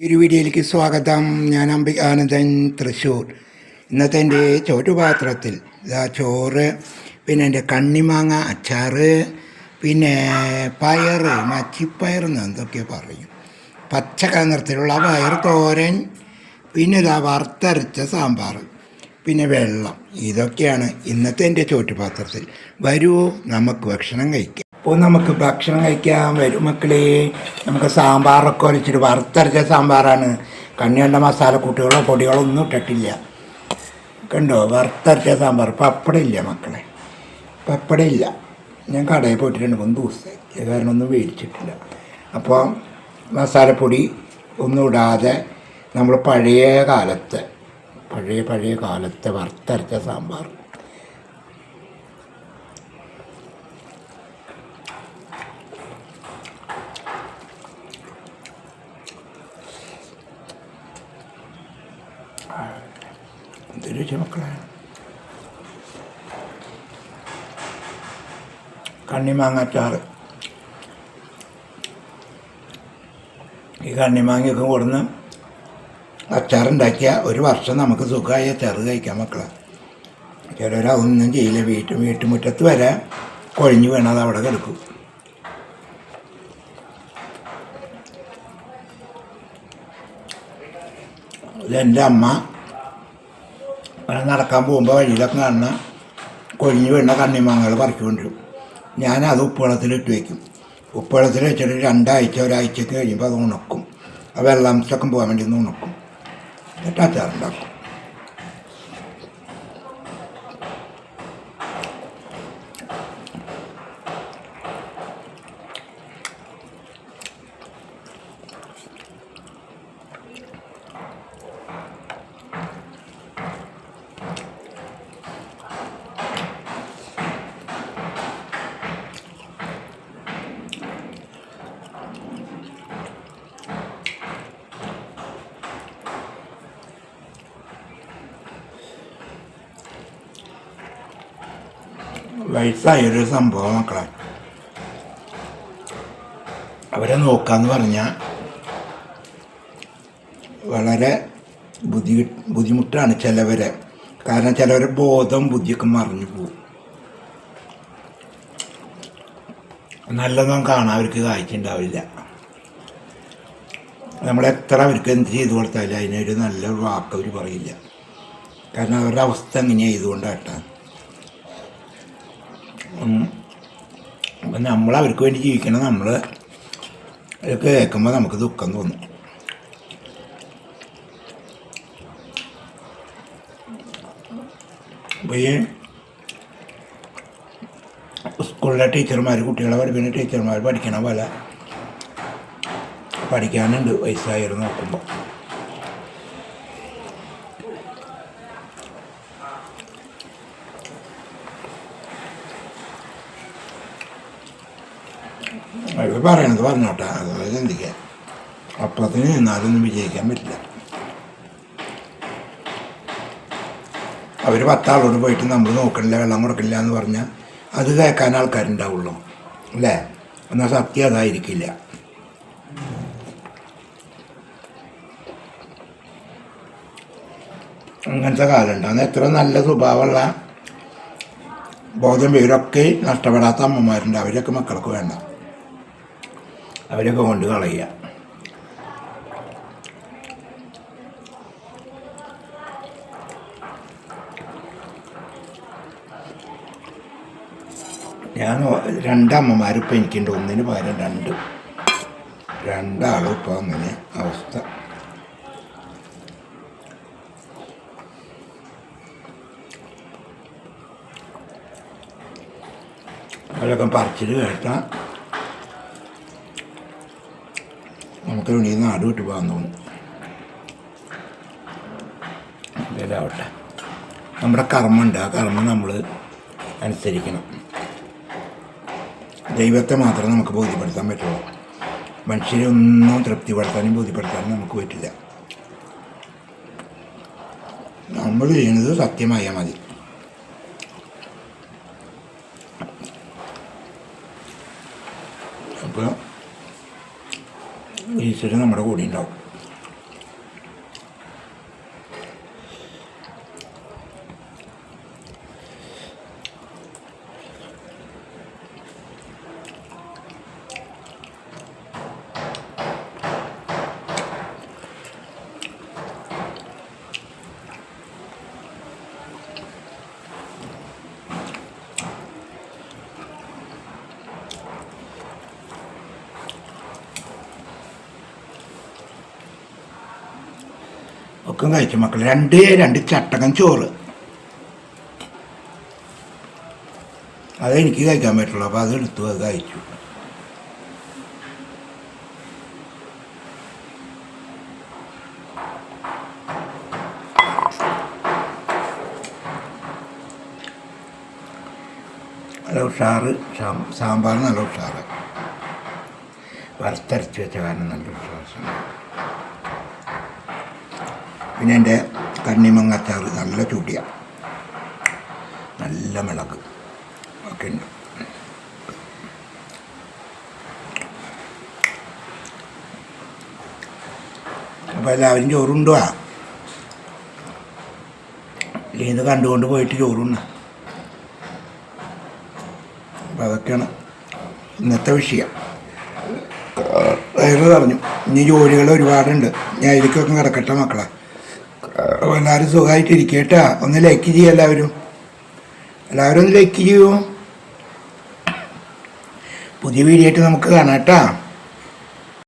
ഈ ഒരു വീഡിയോയിലേക്ക് സ്വാഗതം. ഞാൻ അംബികാനന്ദൻ തൃശ്ശൂർ ഇന്നത്തെ എന്റെ ചോറ്റുപാത്രത്തിൽ ഇതാ ചോറ് പിന്നെ എന്റെ കണ്ണിമാങ്ങ അച്ചാറ് പിന്നെ പയർ മച്ചിപ്പയർ എന്ന് എന്തൊക്കെയോ പറയും. പച്ച നിറത്തിലുള്ള പയർ തോരൻ പിന്നെ ഇതാ വറുത്തരച്ച സാമ്പാർ പിന്നെ വെള്ളം. ഇതൊക്കെയാണ് ഇന്നത്തെ എന്റെ ചോറ്റുപാത്രത്തിൽ വരൂ നമുക്ക് ഭക്ഷണം കഴിക്കാം. അപ്പോൾ നമുക്ക് ഭക്ഷണം കഴിക്കാൻ വരും മക്കളെ. നമുക്ക് സാമ്പാറൊക്കെ ഒലിച്ചിട്ട് വറുത്തരച്ച സാമ്പാറാണ്. കണ്ണിയണ്ട മസാല കൂട്ടുകളോ പൊടികളോ ഒന്നും ഇട്ടിട്ടില്ല. കണ്ടോ? വറുത്തരച്ച സാമ്പാർ. പപ്പടം ഇല്ല മക്കളെ. പപ്പടം ഇല്ല. ഞാൻ കടയിൽ പോയിട്ട് മൂന്ന് ദിവസമായി കാരണം ഒന്നും മേടിച്ചിട്ടില്ല. അപ്പോൾ മസാലപ്പൊടി ഒന്നും ഇടാതെ നമ്മൾ പഴയ കാലത്തെ പഴയ പഴയ കാലത്തെ വറുത്തരച്ച സാമ്പാർ. എന്തൊരു രുചി മക്കളെ കണ്ണിമാങ്ങാച്ചാറ്. ഈ കണ്ണിമാങ്ങയൊക്കെ കൊടുന്ന് അച്ചാറുണ്ടാക്കിയ ഒരു വർഷം നമുക്ക് സുഖമായ അച്ചാറ് കഴിക്കാം മക്കളെ. ചിലരതൊന്നും ചെയ്യില്ല. വീട്ടു വീട്ടുമുറ്റത്ത് വരെ കൊഴിഞ്ഞു വീണത് അവിടെ കിടക്കും. ഇതെന്റെ അമ്മ നടക്കാൻ പോകുമ്പോൾ വഴിയിലൊക്കെ കാണുന്ന കൊഴിഞ്ഞു വീണ കണ്ണിമാങ്ങകൾ പറിച്ചു കൊണ്ടുവരും ഞാനത് ഉപ്പുവെള്ളത്തിലിട്ട് വയ്ക്കും ഉപ്പുവെള്ളത്തിൽ വെച്ചിട്ട് രണ്ടാഴ്ച ഒരാഴ്ചയ്ക്ക് കഴിയുമ്പോൾ അത് ഉണക്കും. ആ വെള്ളാംശമൊക്കെ പോകാൻ വേണ്ടി ഒന്ന് ഉണക്കും. എന്നിട്ട് അച്ചാറുണ്ടാക്കും. വയസ്സായൊരു സംഭവം മക്കളെ. അവരെ നോക്കാന്ന് പറഞ്ഞാൽ വളരെ ബുദ്ധി ബുദ്ധിമുട്ടാണ് ചിലവരെ. കാരണം ചിലവരെ ബോധം ബുദ്ധിയൊക്കെ മറിഞ്ഞു പോകും. നല്ലതൊന്നും കാണാൻ അവർക്ക് കാഴ്ച ഉണ്ടാവില്ല. നമ്മളെത്ര അവർക്ക് എന്ത് ചെയ്തു കൊടുത്താലും അതിനൊരു നല്ല വാക്ക് അവർ പറയില്ല. കാരണം അവരുടെ അവസ്ഥ എങ്ങനെയാണ് ഇതുകൊണ്ടാട്ടാ അപ്പം നമ്മൾ അവർക്ക് വേണ്ടി ജീവിക്കണം. നമ്മൾ കേൾക്കുമ്പോൾ നമുക്ക് ദുഃഖം തോന്നും. അപ്പോൾ ഈ സ്കൂളിലെ ടീച്ചർമാർ കുട്ടികളെ പഠിപ്പിക്കുന്ന ടീച്ചർമാർ പഠിക്കണ പോലെ പഠിക്കാനുണ്ട്. വയസ്സായിരുന്നു നോക്കുമ്പോൾ അവർ പറയണത് പറഞ്ഞോട്ടെ. അതുപോലെ ചിന്തിക്കാം. അപ്പത്തിന് എന്നാലൊന്നും വിജയിക്കാൻ പറ്റില്ല. അവർ പത്താളോട് പോയിട്ട് നമ്മൾ നോക്കണില്ല വെള്ളം കൊടുക്കില്ല എന്ന് പറഞ്ഞാൽ അത് കേൾക്കാൻ ആൾക്കാരുണ്ടാവുള്ളൂ. അല്ലേ? എന്നാൽ സത്യം അതായിരിക്കില്ല. അങ്ങനത്തെ കാലമുണ്ട്. എത്ര നല്ല സ്വഭാവമുള്ള ബോധം പേരൊക്കെ നഷ്ടപ്പെടാത്ത അമ്മമാരുണ്ട്. അവരൊക്കെ മക്കൾക്ക് വേണ്ട. അവരൊക്കെ കൊണ്ട് കളയുക. ഞാൻ രണ്ടമ്മമാർ ഇപ്പം എനിക്കുണ്ട്. ഒന്നിന് പകരം രണ്ട്. രണ്ടാളും ഇപ്പോൾ അങ്ങനെ അവസ്ഥ. അവരൊക്കെ പറിച്ചിട്ട് കേട്ടാൽ നമുക്ക് വേണ്ടി നാട് വിട്ട് പോകാൻ തോന്നുന്നു. ഇതിലാവട്ടെ നമ്മുടെ കർമ്മമുണ്ട് ആ കർമ്മം നമ്മൾ അനുസരിക്കണം. ദൈവത്തെ മാത്രം നമുക്ക് ബോധ്യപ്പെടുത്താൻ പറ്റുള്ളൂ. മനുഷ്യരെ ഒന്നും തൃപ്തിപ്പെടുത്താനും ബോധ്യപ്പെടുത്താനും നമുക്ക് പറ്റില്ല. നമ്മൾ ചെയ്യുന്നത് സത്യമായാൽ മതി. അപ്പോൾ ഈശ്വരൻ നമ്മുടെ കൂടെ ഉണ്ടാവും. ഒക്കെ കഴിച്ചു മക്കൾ രണ്ട് രണ്ട് ചട്ടകം ചോറ്. അതെനിക്ക് കഴിക്കാൻ പറ്റുള്ളൂ. അപ്പോൾ അത് എടുത്തു അത് കഴിച്ചു. നല്ല ഉഷാറ്. സാമ്പാർ നല്ല ഉഷാറ്. വറുത്തരച്ച് വെച്ച കാരണം നല്ല ഉഷാറ്. സാമ്പാർ പിന്നെ എന്റെ കണ്ണിമങ്ങ അച്ചാർ നല്ല ചൂടിയ നല്ല മിളക്. ഒക്കെ ഉണ്ട്. അപ്പോൾ എല്ലാവരും ചോറുണ്ടുവാ ഇത് കണ്ടുകൊണ്ട് പോയിട്ട് ചോറുണ്ണ. അപ്പോൾ അതൊക്കെയാണ് ഇന്നത്തെ വിഷയം. വയറ് പറഞ്ഞു ഇനി ജോലികൾ ഒരുപാടുണ്ട്. ഞാൻ ഇതിലേക്കൊക്കെ കിടക്കട്ടെ മക്കളെ. എല്ലാവരും സുഖമായിട്ട് ഇരിക്കട്ടാ ഒന്ന് ലൈക്ക് ചെയ്യുക എല്ലാവരും. എല്ലാവരും ഒന്ന് ലൈക്ക് ചെയ്യൂ. പുതിയ വീഡിയോ ആയിട്ട് നമുക്ക് കാണാം കേട്ടാ.